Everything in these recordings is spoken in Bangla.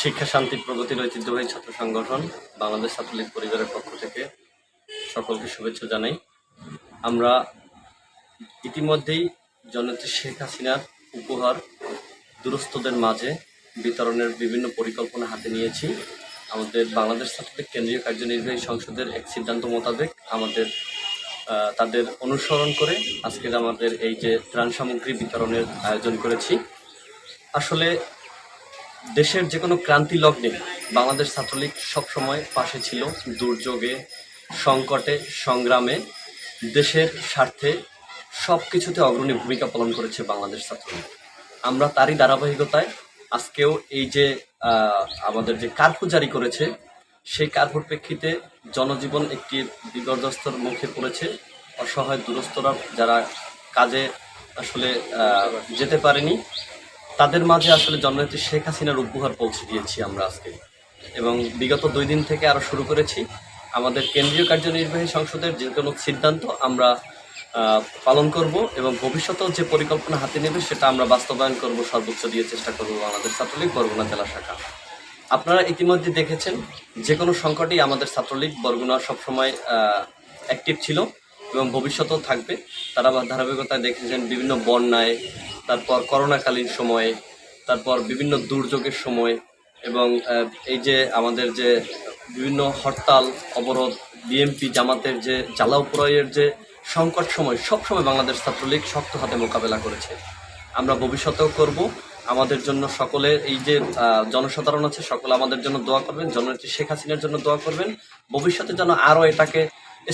শিক্ষা, শান্তি, প্রগতির ঐতিহ্যবাহী ছাত্র সংগঠন বাংলাদেশ ছাত্রলীগ পরিবারের পক্ষ থেকে সকলকে শুভেচ্ছা জানাই। আমরা ইতিমধ্যেই জননেত্রী শেখ হাসিনার উপহার দুরস্থদের মাঝে বিতরণের বিভিন্ন পরিকল্পনা হাতে নিয়েছি। আমাদের বাংলাদেশ ছাত্রলীগ কেন্দ্রীয় কার্যনির্বাহী সংসদের এক সিদ্ধান্ত মোতাবেক আমাদের তাদের অনুসরণ করে আজকের আমাদের এই যে ত্রাণ সামগ্রী বিতরণের আয়োজন করেছি। আসলে দেশের যে কোনো ক্রান্তি লগ্নে বাংলাদেশ ছাত্রলীগ সবসময় পাশে ছিল দুর্যোগে, সংকটে, সংগ্রামে। দেশের স্বার্থে সব কিছুতে অগ্রণী ভূমিকা পালন করেছে বাংলাদেশ ছাত্রলীগ। আমরা তারই ধারাবাহিকতায় আজকেও এই যে আমাদের যে কার্ফু জারি করেছে, সেই কার্ফুর প্রেক্ষিতে জনজীবন একটি বিপর্যস্তর মুখে পড়েছে। অসহায় দুরস্তরা যারা কাজে আসলে যেতে পারেনি তাদের মাঝে আসলে জননেত্রী শেখ হাসিনার উপহার পৌঁছে দিয়েছি আমরা আজকে। এবং বিগত দুই দিন থেকে আরও শুরু করেছি। আমাদের কেন্দ্রীয় কার্যনির্বাহী সংসদের যে কোনো সিদ্ধান্ত আমরা পালন করব এবং ভবিষ্যতেও যে পরিকল্পনা হাতে নেবে সেটা আমরা বাস্তবায়ন করব, সর্বোচ্চ দিয়ে চেষ্টা করব বাংলাদেশ ছাত্রলীগ, বরগুনা জেলা শাখা। আপনারা ইতিমধ্যে দেখেছেন, যে কোনো সংকটেই আমাদের ছাত্রলীগ, বরগুনা সবসময় অ্যাক্টিভ ছিল এবং ভবিষ্যতেও থাকবে। তারা ধারাবাহিকতায় দেখেছেন বিভিন্ন বন্যায় তারপর করোনাকালীন সময়ে, তারপর বিভিন্ন দুর্যোগের সময় এবং এই যে আমাদের যে বিভিন্ন হরতাল, অবরোধ, বিএমপি, জামাতের যে জ্বালা উপরয়ের যে সংকট সময় সব সময় বাংলাদেশ ছাত্রলীগ শক্ত হাতে মোকাবেলা করেছে। আমরা ভবিষ্যতেও করব। আমাদের জন্য সকলে এই যে জনসাধারণ আছে, সকলে আমাদের জন্য দোয়া করবেন। জননেত্রী শেখ হাসিনার জন্য দোয়া করবেন। ভবিষ্যতে যেন আরও এটাকে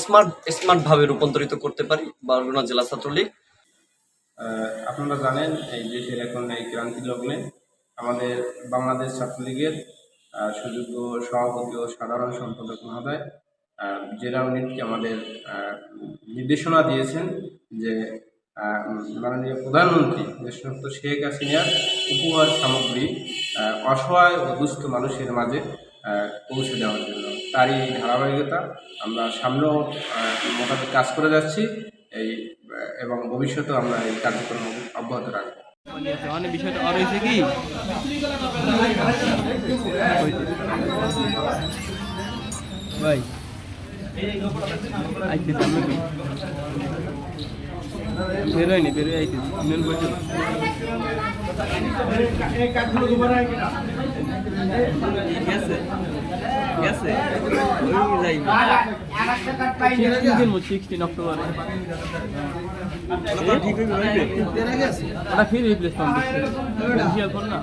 স্মার্ট স্মার্টভাবে রূপান্তরিত করতে পারি বরগুনা জেলা ছাত্রলীগ। আপনারা জানেন, এই দেশের এখন এই ক্রান্তি লগ্নে আমাদের বাংলাদেশ ছাত্রলীগের সুযোগ্য সভাপতি ও সাধারণ সম্পাদক মহোদয় জেলা ইউনিটকে আমাদের নির্দেশনা দিয়েছেন যে মাননীয় প্রধানমন্ত্রী দেশরত্ন শেখ হাসিনার উপহার সামগ্রী অসহায় ও দুস্থ মানুষের মাঝে পৌঁছে দেওয়ার জন্য। তারই ধারাবাহিকতা আমরা সামনেও মোটামুটি কাজ করে যাচ্ছি। এই এবং ভবিষ্যতেও আমরা এই কার্যক্রম অব্যাহত রাখব। মানে বিষয়টা আর হয়েছে কি? ভাই পরিষদ। গেছে গেছে ওই সিক্সটিন অক্টোবর ঠিক হইবে হইবে? ওটা ফির রিপ্লেসমেন্ট দিচ্ছে বেশি না।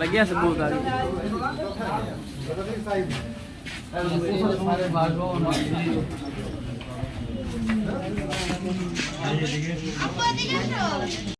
লাগে বহুত আগে